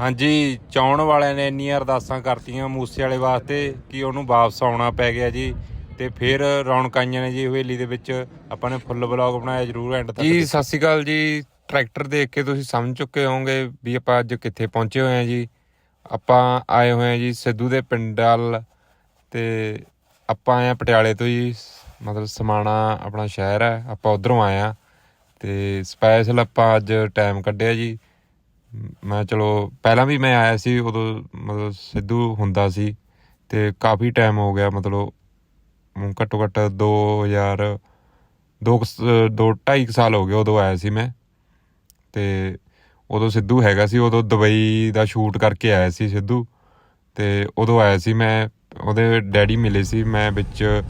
ਹਾਂਜੀ ਚਾਉਣ ਵਾਲਿਆਂ ਨੇ ਇੰਨੀਆਂ ਅਰਦਾਸਾਂ ਕਰਤੀਆਂ ਮੂਸੇ ਵਾਲੇ ਵਾਸਤੇ ਕਿ ਉਹਨੂੰ ਵਾਪਸ ਆਉਣਾ ਪੈ ਗਿਆ ਜੀ। ਤੇ ਫਿਰ ਰੌਣਕ ਆਈਆਂ ਨੇ ਜੀ ਹਵੇਲੀ ਦੇ ਵਿੱਚ ਆਪਾਂ ਨੇ ਫੁੱਲ ਬਲੌਗ ਬਣਾਇਆ ਜਰੂਰ ਐਂਡ ਤੱਕ ਜੀ ਸਤਿ ਸ਼੍ਰੀ ਅਕਾਲ ਜੀ। ਟਰੈਕਟਰ ਦੇਖ ਕੇ ਤੁਸੀਂ ਸਮਝ ਚੁੱਕੇ ਹੋਵੋਗੇ ਵੀ ਆਪਾਂ ਅੱਜ ਕਿੱਥੇ ਪਹੁੰਚੇ ਹੋਏ ਆ ਜੀ। ਆਪਾਂ ਆਏ ਹੋਏ ਆ ਜੀ ਸਿੱਧੂ ਦੇ ਪਿੰਡ ਵੱਲ ਤੇ ਆਪਾਂ ਆਏ ਆ ਪਟਿਆਲੇ ਤੋਂ ਜੀ। ਮਤਲਬ ਸਮਾਣਾ ਆਪਣਾ ਸ਼ਹਿਰ ਹੈ ਆਪਾਂ ਉਧਰੋਂ ਆਏ ਆ ਤੇ ਸਪੈਸ਼ਲ ਆਪਾਂ ਅੱਜ ਟਾਈਮ ਕੱਢਿਆ ਜੀ। ਮੈਂ ਚਲੋ, ਪਹਿਲਾਂ ਵੀ ਮੈਂ ਆਇਆ ਸੀ, ਉਦੋਂ ਮਤਲਬ ਸਿੱਧੂ ਹੁੰਦਾ ਸੀ ਤੇ ਕਾਫੀ ਟਾਈਮ ਹੋ ਗਿਆ, ਮਤਲਬ ਘੱਟੋ ਘੱਟ 2000 ਦੋ ਕੁ ਦੋ ਢਾਈ ਕੁ ਸਾਲ ਹੋ ਗਏ ਉਦੋਂ ਆਇਆ ਸੀ ਮੈਂ। ਤੇ ਉਦੋਂ ਸਿੱਧੂ ਹੈਗਾ ਸੀ, ਉਦੋਂ ਦੁਬਈ ਦਾ ਸ਼ੂਟ ਕਰਕੇ ਆਇਆ ਸੀ ਸਿੱਧੂ। ਤੇ ਉਦੋਂ ਆਇਆ ਸੀ ਮੈਂ, ਉਹਦੇ ਡੈਡੀ ਮਿਲੇ ਸੀ, ਮੈਂ ਵਿੱਚ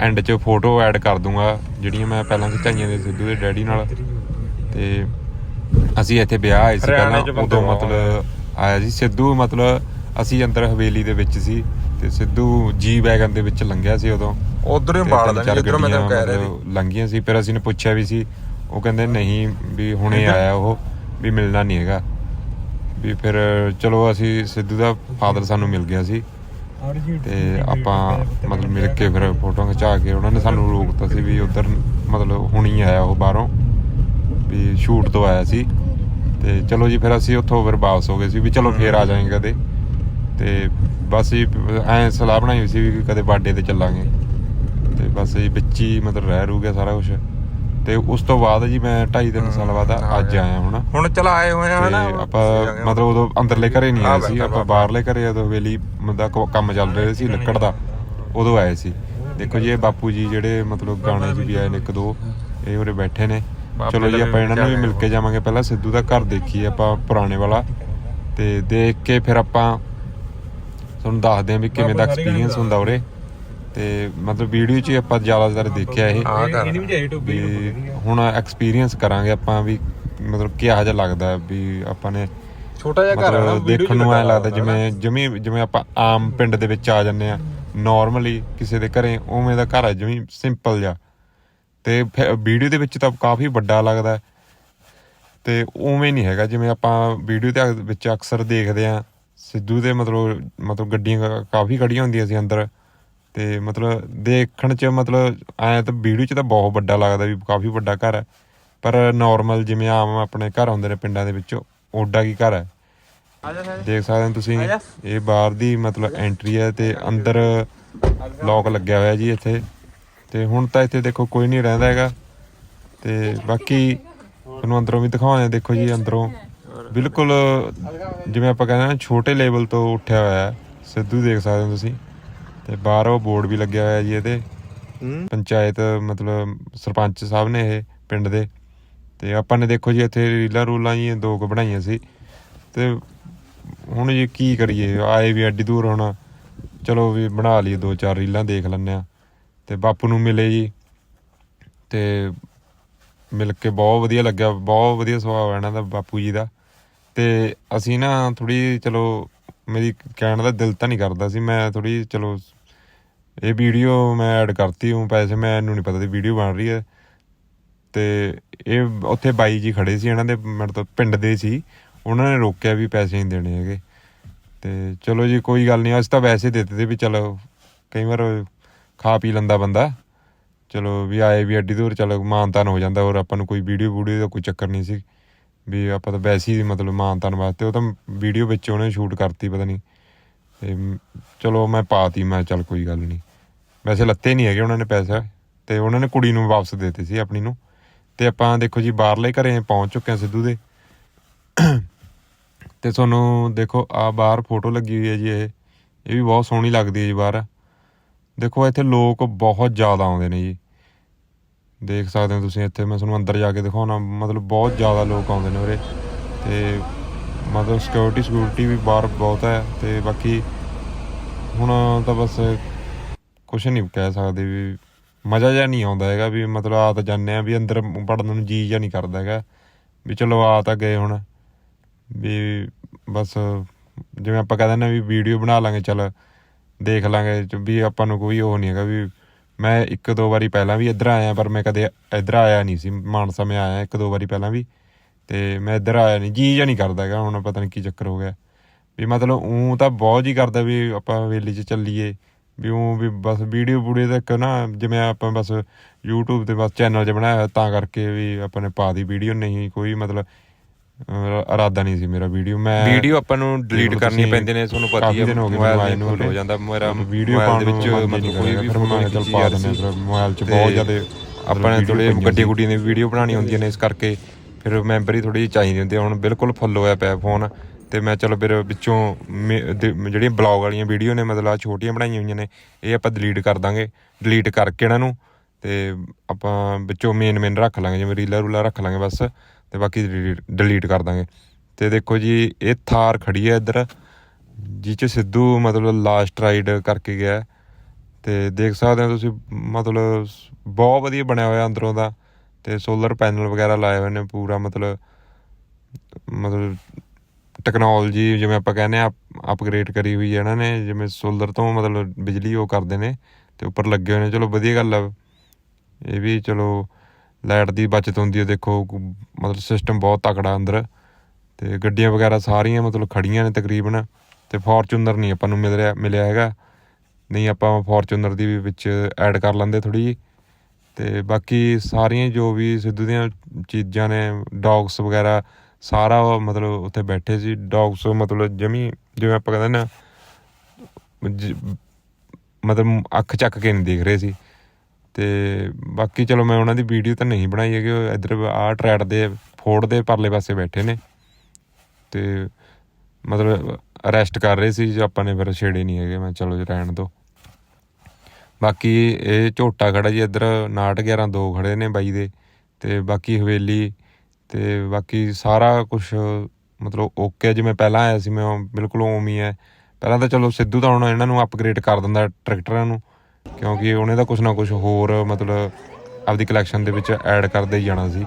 ਐਂਡ 'ਚ ਫੋਟੋ ਐਡ ਕਰ ਦੂੰਗਾ, ਜਿਹੜੀਆਂ ਮੈਂ ਪਹਿਲਾਂ ਖਿਚਾਈਆਂ ਨੇ ਸਿੱਧੂ ਦੇ ਡੈਡੀ ਨਾਲ। ਤੇ ਅਸੀਂ ਇੱਥੇ ਵਿਆਹ ਆਏ ਸੀ ਹਰਿਆਣੇ ਪਹਿਲਾਂ ਚ ਬੰਦੇ ਉਦੋਂ ਬਹੁਤ ਮਤਲਬ ਆਇਆ ਸੀ। ਸਿੱਧੂ ਮਤਲਬ ਅਸੀਂ ਅੰਦਰ ਹਵੇਲੀ ਦੇ ਵਿੱਚ ਸੀ ਤੇ ਸਿੱਧੂ ਜੀ ਵੈਗਨ ਦੇ ਵਿੱਚ ਲੰਘਿਆ ਸੀ ਉਦੋਂ। ਉਧਰ ਹੀ ਤੇ ਬਾੜ ਤਿੰਨ ਚਾਰ ਮੈਂ ਤੈਨੂੰ ਕਹਿ ਰਿਹਾ ਮਤਲਬ ਲੰਘੀਆਂ ਸੀ। ਫਿਰ ਅਸੀਂ ਨੇ ਪੁੱਛਿਆ ਵੀ ਸੀ ਉਹ ਕਹਿੰਦੇ ਨਹੀਂ ਵੀ ਹੁਣੇ ਆਇਆ ਉਹ ਵੀ ਮਿਲਣਾ ਨਹੀਂ ਹੈਗਾ। ਵੀ ਫਿਰ ਚਲੋ ਅਸੀਂ ਸਿੱਧੂ ਦਾ ਫਾਦਰ ਸਾਨੂੰ ਮਿਲ ਗਿਆ ਸੀ। ਤੇ ਆਪਾਂ ਮਤਲਬ ਮਿਲ ਕੇ ਫਿਰ ਫੋਟੋ ਖਿਚਾ ਕੇ ਉਹਨਾਂ ਨੇ ਸਾਨੂੰ ਰੋਕਤਾ ਸੀ ਵੀ ਉਧਰ ਮਤਲਬ ਹੁਣੀ ਆਇਆ ਉਹ ਬਾਹਰੋਂ। ਸ਼ੂਟ ਤੋਂ ਆਇਆ ਸੀ। ਤੇ ਚਲੋ ਜੀ ਫਿਰ ਅਸੀਂ ਉੱਥੋਂ ਫਿਰ ਵਾਪਸ ਹੋ ਗਏ ਸੀ ਵੀ ਚਲੋ ਫੇਰ ਆ ਜਾਵਾਂਗੇ ਕਦੇ। ਤੇ ਬਸ ਜੀ ਐ ਸਲਾਹ ਬਣਾਈ ਹੋਈ ਸੀ ਵੀ ਕਦੇ ਬਰਥਡੇ ਤੇ ਚੱਲਾਂਗੇ। ਤੇ ਬਸ ਜੀ ਵਿੱਚ ਹੀ ਮਤਲਬ ਰਹਿ ਰੂ ਗਿਆ ਸਾਰਾ ਕੁਝ ਤੇ ਉਸ ਤੋਂ ਬਾਅਦ ਜੀ ਮੈਂ 2.5 ਤਿੰਨ ਸਾਲ ਬਾਅਦ ਅੱਜ ਆਇਆ ਹੁਣ। ਹੁਣ ਚਲ ਆਏ ਹੋਏ ਆ ਹਨਾ? ਆਪਾਂ ਮਤਲਬ ਉਦੋਂ ਅੰਦਰਲੇ ਘਰੇ ਨਹੀਂ ਆਏ ਸੀ ਆਪਾਂ ਬਾਹਰਲੇ ਘਰੇ ਉਦੋਂ ਵੇਲੀ ਦਾ ਕੰਮ ਚੱਲ ਰਿਹਾ ਸੀ ਲੱਕੜ ਦਾ। ਉਦੋਂ ਆਏ ਸੀ। ਦੇਖੋ ਜੀ ਇਹ ਬਾਪੂ ਜੀ ਜਿਹੜੇ ਮਤਲਬ ਗਾਣੇ 'ਚ ਵੀ ਆਏ ਨੇ ਇੱਕ ਦੋ ਇਹ ਉਰੇ ਬੈਠੇ ਨੇ। ਚਲੋ ਜੀ ਆਪਾਂ ਇਹਨਾਂ ਨੂੰ ਵੀ ਮਿਲ ਕੇ ਜਾਵਾਂਗੇ। ਪਹਿਲਾਂ ਸਿੱਧੂ ਦਾ ਘਰ ਦੇਖੀਏ ਆਪਾਂ ਪੁਰਾਣੇ ਵਾਲਾ। ਤੇ ਦੇਖ ਕੇ ਫਿਰ ਆਪਾਂ ਤੁਹਾਨੂੰ ਦੱਸਦੇ ਹਾਂ ਵੀ ਕਿਵੇਂ ਦਾ ਐਕਸਪੀਰੀਅੰਸ ਹੁੰਦਾ ਉਰੇ। ਤੇ ਮਤਲਬ ਵੀਡੀਓ 'ਚ ਹੀ ਆਪਾਂ ਜ਼ਿਆਦਾਤਰ ਦੇਖਿਆ ਇਹ। ਆ। ਹੁਣ ਐਕਸਪੀਰੀਅੰਸ ਕਰਾਂਗੇ ਆਪਾਂ ਵੀ ਮਤਲਬ ਕਿਹਾ ਜਿਹਾ ਲੱਗਦਾ ਹੈ ਵੀ ਆਪਾਂ ਨੇ ਛੋਟਾ ਜਿਹਾ ਘਰ ਆ ਨਾ ਮਤਲਬ ਦੇਖਣ ਨੂੰ ਐ ਲੱਗਦਾ ਜਿਵੇਂ ਜਮੀ ਜਿਵੇਂ ਆਪਾਂ ਆਮ ਪਿੰਡ ਦੇ ਵਿੱਚ ਆ ਜੰਨੇ ਆ। ਨਾਰਮਲੀ ਕਿਸੇ ਦੇ ਘਰੇ ਉਵੇਂ ਦਾ ਘਰ ਹੈ ਜਿਵੇਂ ਸਿੰਪਲ ਜਿਹਾ। ਤੇ ਵੀਡੀਓ ਦੇ ਵਿੱਚ ਤਾਂ ਕਾਫੀ ਵੱਡਾ ਲੱਗਦਾ ਹੈ। ਤੇ ਉਵੇਂ ਨਹੀਂ ਹੈਗਾ, ਜਿਵੇਂ ਆਪਾਂ ਵੀਡੀਓ ਦੇ ਵਿੱਚ ਅਕਸਰ ਦੇਖਦੇ ਆ ਸਿੱਧੂ ਦੇ ਮਤਲਬ ਮਤਲਬ ਗੱਡੀਆਂ ਕਾਫੀ ਖੜੀਆਂ ਹੁੰਦੀਆਂ ਸੀ ਅੰਦਰ। ਤੇ ਮਤਲਬ ਦੇਖਣ 'ਚ ਮਤਲਬ ਐ ਤਾਂ ਵੀਡੀਓ 'ਚ ਤਾਂ ਬਹੁਤ ਵੱਡਾ ਲੱਗਦਾ ਵੀ ਕਾਫੀ ਵੱਡਾ ਘਰ ਹੈ। ਪਰ ਨਾਰਮਲ ਜਿਵੇਂ ਆਮ ਆਪਣੇ ਘਰ ਹੁੰਦੇ ਨੇ ਪਿੰਡਾਂ ਦੇ ਵਿੱਚ, ਓਡਾ ਕੀ ਘਰ ਹੈ? ਦੇਖ ਸਕਦੇ ਹੋ ਤੁਸੀਂ, ਇਹ ਬਾਹਰ ਦੀ ਮਤਲਬ ਐਂਟਰੀ ਹੈ ਤੇ ਅੰਦਰ ਲੋਕ ਲੱਗਿਆ ਹੋਇਆ ਜੀ ਇੱਥੇ। ਤੇ ਹੁਣ ਤਾਂ ਇੱਥੇ ਦੇਖੋ ਕੋਈ ਨਹੀਂ ਰਹਿੰਦਾ ਹੈਗਾ। ਤੇ ਬਾਕੀ ਤੁਹਾਨੂੰ ਅੰਦਰੋਂ ਵੀ ਦਿਖਾਉਂਦੇ ਆ ਦੇਖੋ ਜੀ ਅੰਦਰੋਂ। ਬਿਲਕੁਲ ਜਿਵੇਂ ਆਪਾਂ ਕਹਿੰਦੇ ਨਾ ਛੋਟੇ ਲੈਵਲ ਤੋਂ ਉੱਠਿਆ ਹੋਇਆ ਹੈ। ਸਿੱਧੂ ਦੇਖ ਸਕਦੇ ਹੋ ਤੁਸੀਂ। ਤੇ ਬਾਹਰ ਬੋਰਡ ਵੀ ਲੱਗਿਆ ਹੋਇਆ ਜੀ ਇਹਦੇ। ਪੰਚਾਇਤ ਮਤਲਬ ਸਰਪੰਚ ਸਾਹਿਬ ਨੇ ਇਹ ਪਿੰਡ ਦੇ। ਤੇ ਆਪਾਂ ਨੇ ਦੇਖੋ ਜੀ ਇੱਥੇ ਰੀਲਾਂ ਰੂਲਾਂ ਜੀ ਦੋ ਕੁ ਬਣਾਈਆਂ ਸੀ। ਤੇ ਹੁਣ ਜੀ ਕੀ ਕਰੀਏ ਆਏ ਵੀ ਐਡੀ ਦੂਰ ਹੁਣ। ਚਲੋ ਵੀ ਬਣਾ ਲਈਏ ਦੋ ਚਾਰ ਰੀਲਾਂ ਦੇਖ ਲੈਂਦੇ ਆ। ਤੇ ਬਾਪੂ ਨੂੰ ਮਿਲੇ ਜੀ ਤੇ ਮਿਲ ਕੇ ਬਹੁਤ ਵਧੀਆ ਲੱਗਿਆ, ਬਹੁਤ ਵਧੀਆ ਸੁਭਾਅ ਹੈ ਇਹਨਾਂ ਦਾ ਬਾਪੂ ਜੀ ਦਾ। ਤੇ ਅਸੀਂ ਨਾ ਥੋੜੀ ਚਲੋ ਮੇਰੀ ਕਹਿਣ ਦਾ ਦਿਲ ਤਾਂ ਨਹੀਂ ਕਰਦਾ ਸੀ, ਮੈਂ ਥੋੜੀ ਚਲੋ ਇਹ ਵੀਡੀਓ ਮੈਂ ਐਡ ਕਰਤੀ ਹੂੰ ਪੈਸੇ ਮੈਨੂੰ ਨਹੀਂ ਪਤਾ ਸੀ ਵੀਡੀਓ ਬਣ ਰਹੀ ਹੈ। ਤੇ ਇਹ ਉੱਥੇ ਬਾਈ ਜੀ ਖੜੇ ਸੀ, ਇਹਨਾਂ ਦੇ ਮਤਲਬ ਪਿੰਡ ਦੇ ਸੀ, ਉਹਨਾਂ ਨੇ ਰੋਕਿਆ ਵੀ ਪੈਸੇ ਨਹੀਂ ਦੇਣੇ ਹੈਗੇ। ਤੇ ਚਲੋ ਜੀ ਕੋਈ ਗੱਲ ਨਹੀਂ, ਅਸੀਂ ਤਾਂ ਵੈਸੇ ਦੇ ਦਿੱਤੇ ਸੀ ਵੀ ਚਲੋ ਕਈ ਵਾਰ ਖਾ ਪੀ ਲੈਂਦਾ ਬੰਦਾ। ਚਲੋ ਵੀ ਆਏ ਵੀ ਐਡੀ ਦੂਰ ਚਲੋ ਮਾਨਤਾਨ ਹੋ ਜਾਂਦਾ ਔਰ ਆਪਾਂ ਨੂੰ ਕੋਈ ਵੀਡੀਓ ਵੂਡੀਓ ਦਾ ਕੋਈ ਚੱਕਰ ਨਹੀਂ ਸੀ। ਵੀ ਆਪਾਂ ਤਾਂ ਵੈਸੀ ਹੀ ਮਤਲਬ ਮਾਨਤਾਨ ਵਾਸਤੇ ਉਹ ਤਾਂ ਵੀਡੀਓ ਵਿੱਚ ਉਹਨੇ ਸ਼ੂਟ ਕਰਤੀ ਪਤਾ ਨਹੀਂ। ਤੇ ਚਲੋ ਮੈਂ ਪਾਤੀ, ਮੈਂ ਚੱਲ ਕੋਈ ਗੱਲ ਨਹੀਂ। ਵੈਸੇ ਲੱਤੇ ਨਹੀਂ ਹੈਗੇ ਉਹਨਾਂ ਨੇ ਪੈਸਾ। ਤੇ ਉਹਨਾਂ ਨੇ ਕੁੜੀ ਨੂੰ ਵਾਪਸ ਦੇ ਦਿੱਤੇ ਸੀ ਆਪਣੀ ਨੂੰ। ਤੇ ਆਪਾਂ ਦੇਖੋ ਜੀ ਬਾਹਰਲੇ ਘਰੇ ਪਹੁੰਚ ਚੁੱਕੇ ਹਾਂ ਸਿੱਧੂ ਦੇ। ਤੇ ਤੁਹਾਨੂੰ ਦੇਖੋ ਆ ਬਾਹਰ ਫੋਟੋ ਲੱਗੀ ਹੋਈ ਹੈ ਜੀ ਇਹ। ਇਹ ਵੀ ਬਹੁਤ ਸੋਹਣੀ ਲੱਗਦੀ ਹੈ ਜੀ ਬਾਹਰ। ਦੇਖੋ, ਇੱਥੇ ਲੋਕ ਬਹੁਤ ਜ਼ਿਆਦਾ ਆਉਂਦੇ ਨੇ ਜੀ। ਦੇਖ ਸਕਦੇ ਹੋ ਤੁਸੀਂ ਇੱਥੇ, ਮੈਂ ਤੁਹਾਨੂੰ ਅੰਦਰ ਜਾ ਕੇ ਦਿਖਾਉਣਾ, ਮਤਲਬ ਬਹੁਤ ਜ਼ਿਆਦਾ ਲੋਕ ਆਉਂਦੇ ਨੇ ਉਰੇ। ਤੇ ਮਤਲਬ ਸਿਕਿਉਰਿਟੀ ਸਿਕਿਉਰਿਟੀ ਵੀ ਬਾਹਰ ਬਹੁਤ ਹੈ ਤੇ ਬਾਕੀ ਹੁਣ ਤਾਂ ਬਸ ਕੁਝ ਨਹੀਂ ਕਹਿ ਸਕਦੇ ਵੀ ਮਜ਼ਾ ਜਿਹਾ ਨਹੀਂ ਆਉਂਦਾ ਹੈਗਾ ਵੀ ਮਤਲਬ ਆ ਤਾਂ ਜਾਂਦੇ ਆ ਵੀ ਅੰਦਰ ਵੜਨ ਨੂੰ ਜੀ ਜਿਹਾ ਨਹੀਂ ਕਰਦਾ ਹੈਗਾ। ਵੀ ਚਲੋ ਆ ਤਾਂ ਗਏ ਹੁਣ, ਵੀ ਬਸ ਜਿਵੇਂ ਆਪਾਂ ਕਹਿੰਦੇ ਨੇ ਵੀ ਵੀਡੀਓ ਬਣਾ ਲਾਂਗੇ, ਚੱਲ ਦੇਖ ਲਾਂਗੇ ਵੀ ਆਪਾਂ ਨੂੰ ਕੋਈ ਉਹ ਨਹੀਂ ਹੈਗਾ ਵੀ ਮੈਂ ਇੱਕ ਦੋ ਵਾਰੀ ਪਹਿਲਾਂ ਵੀ ਇੱਧਰ ਆਇਆ ਪਰ ਮੈਂ ਕਦੇ ਇੱਧਰ ਆਇਆ ਨਹੀਂ ਸੀ, ਮਾਨਸਾ ਮੈਂ ਆਇਆ ਇੱਕ ਦੋ ਵਾਰੀ ਪਹਿਲਾਂ ਵੀ ਤੇ ਮੈਂ ਇੱਧਰ ਆਇਆ ਨਹੀਂ ਜੀ ਜਾਂ ਨਹੀਂ ਕਰਦਾ ਹੈਗਾ, ਹੁਣ ਪਤਾ ਨਹੀਂ ਕੀ ਚੱਕਰ ਹੋ ਗਿਆ। ਵੀ ਮਤਲਬ ਉਹ ਤਾਂ ਬਹੁਤ ਜੀ ਕਰਦਾ ਵੀ ਆਪਾਂ ਹਵੇਲੀ 'ਚ ਚੱਲੀਏ, ਵੀ ਉਹ ਵੀ ਬਸ ਵੀਡੀਓ ਬੂਡੀਓ ਤੱਕ ਨਾ ਜਿਵੇਂ ਆਪਾਂ ਬਸ YouTube ਤੇ ਬਸ ਚੈਨਲ 'ਚ ਬਣਾਇਆ ਹੋਇਆ ਤਾਂ ਕਰਕੇ ਵੀ ਆਪਾਂ ਨੇ ਪਾ ਦੀ ਵੀਡੀਓ, ਨਹੀਂ ਕੋਈ ਮਤਲਬ ਇਰਾਦਾ ਨਹੀਂ ਸੀ ਮੇਰਾ ਵੀਡੀਓ। ਮੈਂ ਵੀਡੀਓ ਆਪਾਂ ਨੂੰ ਡਿਲੀਟ ਤੁਸੀਂ ਪੈਂਦੀਆਂ ਨੇ ਤੁਹਾਨੂੰ ਪਤਾ ਹੀ ਹੈ ਮੋਬਾਈਲ ਨੂੰ ਹੋ ਜਾਂਦਾ ਮੇਰਾ ਵੀਡੀਓ ਪਾਉਣ ਦੇ ਵਿੱਚ ਮਤਲਬ ਕੋਈ ਵੀ ਮੈਂ ਚੱਲ ਪਾ ਦਿੰਦੇ ਮੋਬਾਈਲ 'ਚ ਬਹੁਤ ਜ਼ਿਆਦਾ ਆਪਾਂ ਨੇ ਥੋੜੇ ਗੱਡੀ ਗੁੱਡੀ ਦੀ ਵੀਡੀਓ ਬਣਾਉਣੀ ਹੁੰਦੀਆਂ ਨੇ ਇਸ ਕਰਕੇ ਫਿਰ ਮੈਂਬਰੀ ਥੋੜੀ ਜਿਹੀ ਚਾਹੀਦੀ ਹੁੰਦੀ ਹੈ ਹੁਣ ਬਿਲਕੁਲ ਫੁੱਲ ਹੋਇਆ ਪਿਆ ਫੋਨ ਤੇ ਮੈਂ ਚਲੋ ਫਿਰ ਵਿੱਚੋਂ ਜਿਹੜੀਆਂ ਬਲੌਗ ਵਾਲੀਆਂ ਵੀਡੀਓ ਨੇ ਮਤਲਬ ਆ ਛੋਟੀਆਂ ਬਣਾਈਆਂ ਹੋਈਆਂ ਨੇ ਇਹ ਆਪਾਂ ਡਿਲੀਟ ਕਰ ਦਾਂਗੇ। ਡਿਲੀਟ ਕਰਕੇ ਇਹਨਾਂ ਨੂੰ ਤੇ ਆਪਾਂ ਵਿੱਚੋਂ ਮੇਨ ਮੇਨ ਰੱਖ ਲਾਂਗੇ ਜਿਵੇਂ ਰੀਲਾ ਰੂਲਾ ਰੱਖ ਲਾਂਗੇ ਬਸ। ਤੇ ਬਾਕੀ ਡਿਲੀਟ ਕਰ ਦਾਂਗੇ। ਤੇ ਦੇਖੋ ਜੀ, ਇਹ ਥਾਰ ਖੜੀ ਹੈ ਇੱਧਰ, ਜਿਹ ਚ ਸਿੱਧੂ ਮਤਲਬ ਲਾਸਟ ਰਾਈਡ ਕਰਕੇ ਗਿਆ ਹੈ। ਤੇ ਦੇਖ ਸਕਦੇ ਹੋ ਤੁਸੀਂ, ਮਤਲਬ ਬਹੁਤ ਵਧੀਆ ਬਣਿਆ ਹੋਇਆ ਅੰਦਰੋਂ ਦਾ। ਤੇ ਸੋਲਰ ਪੈਨਲ ਵਗੈਰਾ ਲਾਏ ਹੋਏ ਨੇ, ਪੂਰਾ ਮਤਲਬ ਮਤਲਬ ਟੈਕਨੋਲੋਜੀ ਜਿਵੇਂ ਆਪਾਂ ਕਹਿੰਦੇ ਆ ਅਪਗ੍ਰੇਡ ਕਰੀ ਹੋਈ ਹੈ ਇਹਨਾਂ ਨੇ, ਜਿਵੇਂ ਸੋਲਰ ਤੋਂ ਮਤਲਬ ਬਿਜਲੀ ਉਹ ਕਰਦੇ ਨੇ, ਤੇ ਉੱਪਰ ਲੱਗੇ ਹੋਏ ਨੇ। ਚਲੋ ਵਧੀਆ ਗੱਲ ਆ। ਇਹ ਵੀ ਚਲੋ ਲਾਈਟ ਦੀ ਬਚਤ ਹੁੰਦੀ ਹੈ, ਦੇਖੋ, ਮਤਲਬ ਸਿਸਟਮ ਬਹੁਤ ਤਕੜਾ ਅੰਦਰ ਤੇ ਗੱਡੀਆਂ ਵਗੈਰਾ ਸਾਰੀਆਂ ਮਤਲਬ ਖੜੀਆਂ ਨੇ ਤਕਰੀਬਨ ਤੇ ਫੋਰਚੂਨਰ ਨਹੀਂ ਆਪਾਂ ਨੂੰ ਮਿਲ ਰਿਹਾ, ਮਿਲਿਆ ਹੈਗਾ। ਨਹੀਂ, ਆਪਾਂ ਫੋਰਚੂਨਰ ਦੀ ਵੀ ਵਿੱਚ ਐਡ ਕਰ ਲੈਂਦੇ ਥੋੜੀ ਜਿਹੀ ਤੇ ਬਾਕੀ ਸਾਰੀਆਂ ਜੋ ਵੀ ਸਿੱਧੂ ਦੀਆਂ ਚੀਜ਼ਾਂ ਨੇ ਡੌਗਸ ਵਗੈਰਾ, ਸਾਰਾ ਮਤਲਬ ਉੱਥੇ ਬੈਠੇ ਸੀ। ਡੌਗਸ ਮਤਲਬ ਜਮੀ, ਜਿਵੇਂ ਆਪਾਂ ਕਹਿੰਦੇ ਨਾ, ਜ- ਮਤਲਬ ਅੱਖ ਚੱਕ ਕੇ ਨਹੀਂ ਦੇਖ ਰਹੇ ਸੀ। ਤੇ ਬਾਕੀ ਚਲੋ ਮੈਂ ਉਹਨਾਂ ਦੀ ਵੀਡੀਓ ਤਾਂ ਨਹੀਂ ਬਣਾਈ ਹੈਗੀ, ਉਹ ਇੱਧਰ ਆਹ ਟਰੈਟ ਦੇ ਫੋੜ ਦੇ ਪਰਲੇ ਪਾਸੇ ਬੈਠੇ ਨੇ। ਤੇ ਮਤਲਬ ਅਰੈਸਟ ਕਰ ਰਹੇ ਸੀ, ਜੋ ਆਪਾਂ ਨੇ ਫਿਰ ਛੇੜੇ ਨਹੀਂ ਹੈਗੇ, ਮੈਂ ਚਲੋ ਜੀ ਰਹਿਣ ਦੋ ਬਾਕੀ ਇਹ ਝੋਟਾ ਖੜਾ ਜੀ, ਇੱਧਰ 911 ਦੋ ਖੜੇ ਨੇ ਬਾਈ ਦੇ, ਤੇ ਬਾਕੀ ਹਵੇਲੀ, ਤੇ ਬਾਕੀ ਸਾਰਾ ਕੁਝ ਮਤਲਬ ਓਕੇ ਜਿਵੇਂ ਪਹਿਲਾਂ ਆਇਆ ਸੀ, ਮੈਂ ਉਹ ਬਿਲਕੁਲ ਉਵੇਂ ਹੀ ਹੈ ਪਹਿਲਾਂ ਤਾਂ ਚਲੋ ਸਿੱਧੂ ਤਾਂ ਹੁਣ ਇਹਨਾਂ ਨੂੰ ਅਪਗ੍ਰੇਡ ਕਰ ਦਿੰਦਾ ਟਰੈਕਟਰਾਂ ਨੂੰ। ਕਿਉਂਕਿ ਉਹਨੇ ਤਾਂ ਕੁਝ ਨਾ ਕੁਝ ਹੋਰ ਮਤਲਬ ਆਪਦੀ ਕਲੈਕਸ਼ਨ ਦੇ ਵਿੱਚ ਐਡ ਕਰਦੇ ਹੀ ਜਾਣਾ ਸੀ।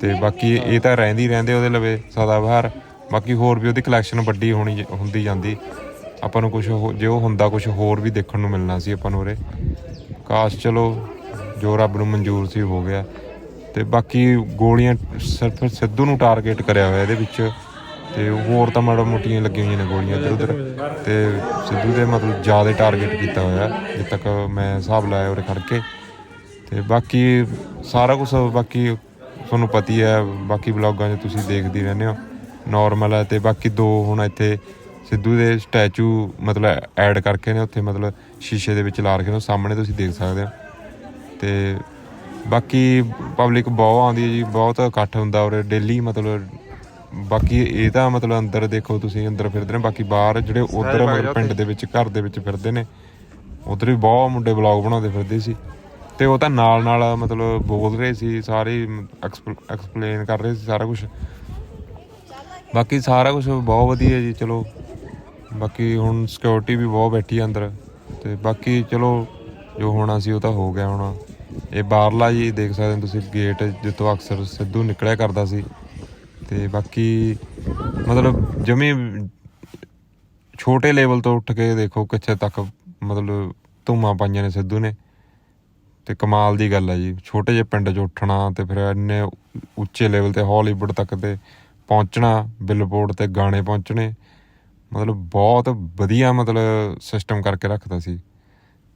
ਤੇ ਬਾਕੀ ਇਹ ਤਾਂ ਰਹਿੰਦੀ ਰਹਿੰਦੇ ਉਹਦੇ ਲਵੇ ਸਦਾ ਬਹਾਰ। ਬਾਕੀ ਹੋਰ ਵੀ ਉਹਦੀ ਕਲੈਕਸ਼ਨ ਵੱਡੀ ਹੋਣੀ ਹੁੰਦੀ ਜਾਂਦੀ। ਆਪਾਂ ਨੂੰ ਕੁਝ ਜੇ ਉਹ ਹੁੰਦਾ ਕੁਝ ਹੋਰ ਵੀ ਦੇਖਣ ਨੂੰ ਮਿਲਣਾ ਸੀ ਆਪਾਂ ਨੂੰ ਉਰੇ। ਕਾਸ਼ ਚਲੋ, ਜੋ ਰੱਬ ਨੂੰ ਮਨਜ਼ੂਰ ਸੀ ਹੋ ਗਿਆ। ਤੇ ਬਾਕੀ ਗੋਲੀਆਂ ਸਿਰਫ ਸਿੱਧੂ ਨੂੰ ਟਾਰਗੇਟ ਕਰਿਆ ਹੋਇਆ ਇਹਦੇ ਵਿੱਚ। ਤੇ ਹੋਰ ਤਾਂ ਮਾੜਾ ਮੋਟੀਆਂ ਲੱਗੀਆਂ ਹੋਈਆਂ ਨੇ ਗੋਲੀਆਂ ਇੱਧਰ ਉੱਧਰ। ਤੇ ਸਿੱਧੂ ਦੇ ਮਤਲਬ ਜ਼ਿਆਦਾ ਟਾਰਗੇਟ ਕੀਤਾ ਹੋਇਆ, ਜਿੱਦ ਤੱਕ ਮੈਂ ਹਿਸਾਬ ਲਾਇਆ ਉਹਦੇ ਖੜ ਕੇ ਤੇ ਬਾਕੀ ਸਾਰਾ ਕੁਝ ਬਾਕੀ ਤੁਹਾਨੂੰ ਪਤੀ ਹੈ, ਬਾਕੀ ਵਲੌਗਾਂ 'ਚ ਤੁਸੀਂ ਦੇਖਦੇ ਰਹਿੰਦੇ ਹੋ ਨਾਰਮਲ ਹੈ। ਤੇ ਬਾਕੀ ਦੋ ਹੁਣ ਇੱਥੇ ਸਿੱਧੂ ਦੇ ਸਟੈਚੂ ਮਤਲਬ ਐਡ ਕਰਕੇ ਨੇ, ਉੱਥੇ ਮਤਲਬ ਸ਼ੀਸ਼ੇ ਦੇ ਵਿੱਚ ਲਾ ਰੱਖੇ ਨੇ, ਉਹ ਸਾਹਮਣੇ ਤੁਸੀਂ ਦੇਖ ਸਕਦੇ ਹੋ। ਤੇ ਬਾਕੀ ਪਬਲਿਕ ਬਹੁਤ ਆਉਂਦੀ ਹੈ ਜੀ, ਬਹੁਤ ਇਕੱਠ ਹੁੰਦਾ ਔਰ ਡੇਲੀ ਮਤਲਬ ਬਾਕੀ ਇਹ ਤਾਂ ਮਤਲਬ ਅੰਦਰ ਦੇਖੋ ਤੁਸੀਂ ਅੰਦਰ ਫਿਰਦੇ ਨੇ ਬਾਕੀ ਬਾਹਰ ਜਿਹੜੇ ਉਧਰ ਪਿੰਡ ਦੇ ਵਿੱਚ ਘਰ ਦੇ ਵਿੱਚ ਫਿਰਦੇ ਨੇ। ਉਧਰ ਵੀ ਬਹੁਤ ਮੁੰਡੇ ਵਲੌਗ ਬਣਾਉਂਦੇ ਫਿਰਦੇ ਸੀ। ਤੇ ਉਹ ਤਾਂ ਨਾਲ ਨਾਲ ਮਤਲਬ ਬੋਲ ਰਹੇ ਸੀ ਸਾਰੇ ਐਕਸਪਲੇਨ ਕਰ ਰਹੇ ਸੀ ਸਾਰਾ ਕੁਝ ਬਾਕੀ ਸਾਰਾ ਕੁਝ ਬਹੁਤ ਵਧੀਆ ਜੀ ਚਲੋ। ਬਾਕੀ ਹੁਣ ਸਿਕਿਉਰਿਟੀ ਵੀ ਬਹੁਤ ਬੈਠੀ ਅੰਦਰ। ਤੇ ਬਾਕੀ ਚਲੋ ਜੋ ਹੋਣਾ ਸੀ ਉਹ ਤਾਂ ਹੋ ਗਿਆ ਹੁਣ। ਇਹ ਬਾਹਰਲਾ ਜੀ ਦੇਖ ਸਕਦੇ ਹੋ ਤੁਸੀਂ ਗੇਟ ਜਿੱਥੋਂ ਅਕਸਰ ਸਿੱਧੂ ਨਿਕਲਿਆ ਕਰਦਾ ਸੀ। ਤੇ ਬਾਕੀ ਮਤਲਬ ਜਮੀ ਛੋਟੇ ਲੈਵਲ ਤੋਂ ਉੱਠ ਕੇ ਦੇਖੋ ਕਿੱਥੇ ਤੱਕ ਮਤਲਬ ਧੂਮਾਂ ਪਾਈਆਂ ਨੇ ਸਿੱਧੂ ਨੇ। ਤੇ ਕਮਾਲ ਦੀ ਗੱਲ ਹੈ ਜੀ। ਛੋਟੇ ਜਿਹੇ ਪਿੰਡ 'ਚ ਉੱਠਣਾ ਤੇ ਫਿਰ ਇੰਨੇ ਉੱਚੇ ਲੈਵਲ ਤੇ ਹਾਲੀਵੁੱਡ ਤੱਕ ਤੇ ਪਹੁੰਚਣਾ ਬਿਲਬੋਰਡ ਤੇ ਗਾਣੇ ਪਹੁੰਚਣੇ, ਮਤਲਬ ਬਹੁਤ ਵਧੀਆ ਮਤਲਬ ਸਿਸਟਮ ਕਰਕੇ ਰੱਖਦਾ ਸੀ।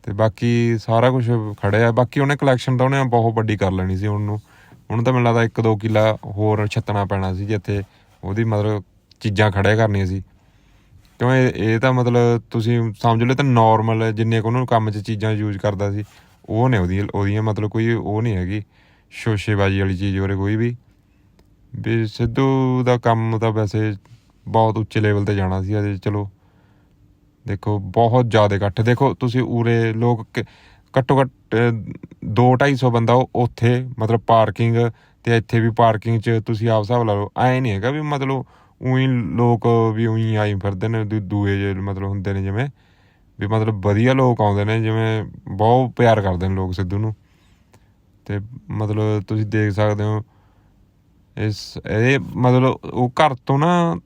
ਤੇ ਬਾਕੀ ਸਾਰਾ ਕੁਝ ਖੜਿਆ। ਬਾਕੀ ਉਹਨੇ ਕਲੈਕਸ਼ਨ ਤਾਂ ਉਹਨੇ ਬਹੁਤ ਵੱਡੀ ਕਰ ਲੈਣੀ ਸੀ ਉਹਨੂੰ। ਉਹਨੂੰ ਤਾਂ ਮੈਨੂੰ ਲੱਗਦਾ 1-2 ਕਿੱਲਾ ਹੋਰ ਛੱਤਣਾ ਪੈਣਾ ਸੀ ਜਿੱਥੇ ਉਹਦੀ ਮਤਲਬ ਚੀਜ਼ਾਂ ਖੜਿਆ ਕਰਨੀਆਂ ਸੀ। ਕਿਉਂ ਇਹ ਇਹ ਤਾਂ ਮਤਲਬ ਤੁਸੀਂ ਸਮਝ ਲਓ ਤਾਂ ਨਾਰਮਲ ਜਿੰਨੇ ਕੁ ਉਹਨੂੰ ਕੰਮ 'ਚ ਚੀਜ਼ਾਂ ਯੂਜ਼ ਕਰਦਾ ਸੀ, ਉਹ ਨੇ ਉਹਦੀ, ਉਹਦੀਆਂ ਮਤਲਬ ਕੋਈ ਉਹ ਨਹੀਂ ਹੈਗੀ, ਸ਼ੋਸ਼ੇਬਾਜ਼ੀ ਵਾਲੀ ਚੀਜ਼ ਉਰੇ ਕੋਈ ਵੀ। ਵੀ ਸਿੱਧੂ ਦਾ ਕੰਮ ਤਾਂ ਵੈਸੇ ਬਹੁਤ ਉੱਚੇ ਲੈਵਲ ਤੇ ਜਾਣਾ ਸੀ, ਅਜੇ ਚਲੋ ਦੇਖੋ, ਬਹੁਤ ਜ਼ਿਆਦਾ ਇਕੱਠ। ਦੇਖੋ, ਤੁਸੀਂ ਉਰੇ ਲੋਕ ਘੱਟੋ ਘੱਟ 2-250 ਬੰਦਾ ਉਹ ਉੱਥੇ, ਮਤਲਬ ਪਾਰਕਿੰਗ ਤੇ ਇੱਥੇ ਵੀ ਪਾਰਕਿੰਗ 'ਚ ਤੁਸੀਂ ਆਪ ਹਿਸਾਬ ਲਾ ਲਓ। ਐ ਨਹੀਂ ਹੈਗਾ ਵੀ ਮਤਲਬ ਉਹੀ ਲੋਕ ਵੀ ਉਹੀ ਆਈ ਫਿਰਦੇ ਨੇ ਦੂ- ਦੂਏ ਜੇ ਮਤਲਬ ਹੁੰਦੇ ਨੇ ਜਿਵੇਂ, ਵੀ ਮਤਲਬ ਵਧੀਆ ਲੋਕ ਆਉਂਦੇ ਨੇ, ਜਿਵੇਂ ਬਹੁਤ ਪਿਆਰ ਕਰਦੇ ਨੇ ਲੋਕ ਸਿੱਧੂ ਨੂੰ। ਤੇ ਮਤਲਬ ਤੁਸੀਂ ਦੇਖ ਸਕਦੇ ਹੋ, ਇਸ, ਇਹ ਮਤਲਬ ਉਹ ਘਰ ਤੋਂ ਨਾ,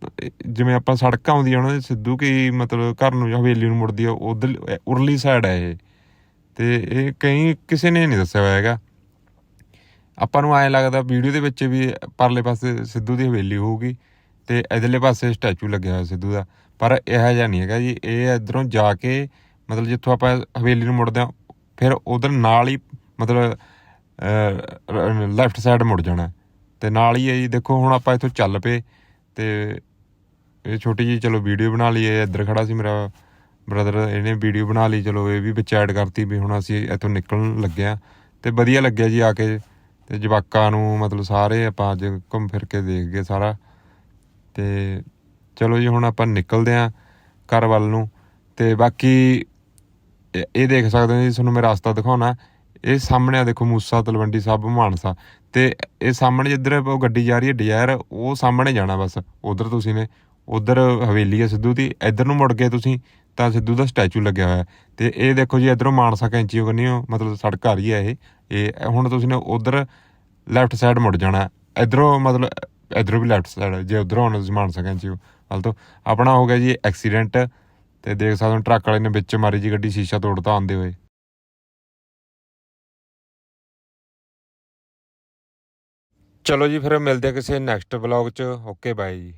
ਜਿਵੇਂ ਆਪਾਂ ਸੜਕਾਂ ਆਉਂਦੀਆਂ ਉਹਨਾਂ ਦੇ ਸਿੱਧੂ ਕੀ ਮਤਲਬ ਘਰ ਨੂੰ ਜਾਂ ਹਵੇਲੀ ਨੂੰ ਮੁੜਦੀ ਆ ਉਧਰ ਉਰਲੀ ਸਾਈਡ ਹੈ ਇਹ। ਤੇ ਇਹ ਕਈ ਕਿਸੇ ਨੇ ਨਹੀਂ ਦੱਸਿਆ ਹੋਇਆ ਹੈਗਾ। ਆਪਾਂ ਨੂੰ ਐਂ ਲੱਗਦਾ ਵੀਡੀਓ ਦੇ ਵਿੱਚ ਵੀ ਪਰਲੇ ਪਾਸੇ ਸਿੱਧੂ ਦੀ ਹਵੇਲੀ ਹੋਊਗੀ ਤੇ ਇਧਰਲੇ ਪਾਸੇ ਸਟੈਚੂ ਲੱਗਿਆ ਹੋਇਆ ਸਿੱਧੂ ਦਾ। ਪਰ ਇਹੋ ਜਿਹਾ ਨਹੀਂ ਹੈਗਾ ਜੀ, ਇਹ ਇਧਰੋਂ ਜਾ ਕੇ ਮਤਲਬ ਜਿੱਥੋਂ ਆਪਾਂ ਹਵੇਲੀ ਨੂੰ ਮੁੜਦੇ ਆ ਫਿਰ ਉਧਰ ਨਾਲ ਹੀ ਮਤਲਬ ਲੈਫਟ ਸਾਈਡ ਮੁੜ ਜਾਣਾ। ਤੇ ਨਾਲ ਹੀ ਹੈ ਜੀ ਦੇਖੋ ਹੁਣ ਆਪਾਂ ਇੱਥੋਂ ਚੱਲ ਪਏ ਤੇ ਇਹ ਛੋਟੀ ਜੀ ਚਲੋ ਵੀਡੀਓ ਬਣਾ ਲਈਏ, ਇੱਧਰ ਖੜਾ ਸੀ ਮੇਰਾ ਬ੍ਰਦਰ ਇਹਨੇ ਵੀਡੀਓ ਬਣਾ ਲਈ, ਚਲੋ ਇਹ ਵੀ ਵਿੱਚ ਐਡ ਕਰਤੀ ਵੀ ਹੁਣ ਅਸੀਂ ਇੱਥੋਂ ਨਿਕਲਣ ਲੱਗਿਆ ਆ ਤੇ ਵਧੀਆ ਲੱਗਿਆ ਜੀ ਆ ਕੇ। ਤੇ ਜਵਾਕਾਂ ਨੂੰ ਮਤਲਬ ਸਾਰੇ ਆਪਾਂ ਅੱਜ ਘੁੰਮ ਫਿਰ ਕੇ ਦੇਖ ਗਏ ਸਾਰਾ। ਤੇ ਚਲੋ ਜੀ ਹੁਣ ਆਪਾਂ ਨਿਕਲਦੇ ਆਂ ਘਰ ਵੱਲ ਨੂੰ। ਤੇ ਬਾਕੀ ਇਹ ਦੇਖ ਸਕਦੇ ਹੋ ਜੀ, ਤੁਹਾਨੂੰ ਮੈਂ ਰਸਤਾ ਦਿਖਾਉਣਾ। ਇਹ ਸਾਹਮਣੇ ਆ ਦੇਖੋ ਮੂਸਾ, ਤਲਵੰਡੀ ਸਭ ਮਾਨਸਾ। ਤੇ ਇਹ ਸਾਹਮਣੇ ਜਿੱਧਰ ਉਹ ਗੱਡੀ ਜਾ ਰਹੀ ਹੈ ਡਿਜ਼ਾਇਰ, ਉਹ ਸਾਹਮਣੇ ਜਾਣਾ ਬਸ। ਉਧਰ ਤੁਸੀਂ ਨੇ, ਉਧਰ ਹਵੇਲੀ ਹੈ ਸਿੱਧੂ ਦੀ। ਇੱਧਰ ਨੂੰ ਮੁੜ ਗਏ ਤੁਸੀਂ ਤਾਂ ਸਿੱਧੂ ਦਾ ਸਟੈਚੂ ਲੱਗਿਆ ਹੋਇਆ ਹੈ। ਤੇ ਇਹ ਦੇਖੋ ਜੀ, ਇਧਰੋਂ ਮਾਨਸਾ ਕੈਂਚੀ ਕਰਨੀ ਮਤਲਬ ਸੜਕ ਆ ਰਹੀ ਹੈ ਇਹ। ਇਹ ਹੁਣ ਤੁਸੀਂ ਨੇ ਉਧਰ ਲੈਫਟ ਸਾਈਡ ਮੁੜ ਜਾਣਾ। ਇਧਰੋਂ ਮਤਲਬ, ਇਧਰੋਂ ਵੀ ਲੈਫਟ ਸਾਈਡ ਜੇ ਉਧਰੋਂ ਆਉਣਾ ਤੁਸੀਂ ਮਾਨਸਾ ਕੈਂਚੀ ਵੱਲ ਤੋਂ। ਆਪਣਾ ਹੋ ਗਿਆ ਜੀ ਐਕਸੀਡੈਂਟ ਤੇ ਦੇਖ ਸਕਦੇ ਹੋ ਟਰੱਕ ਵਾਲੇ ਨੇ ਵਿੱਚ ਮਾਰੀ ਜੀ ਗੱਡੀ, ਸ਼ੀਸ਼ਾ ਤੋੜਤਾ ਆਉਂਦੇ ਹੋਏ। ਚਲੋ ਜੀ, ਫਿਰ ਮਿਲਦੇ ਆ ਕਿਸੇ ਨੈਕਸਟ ਵਲੌਗ 'ਚ। Okay bye ji.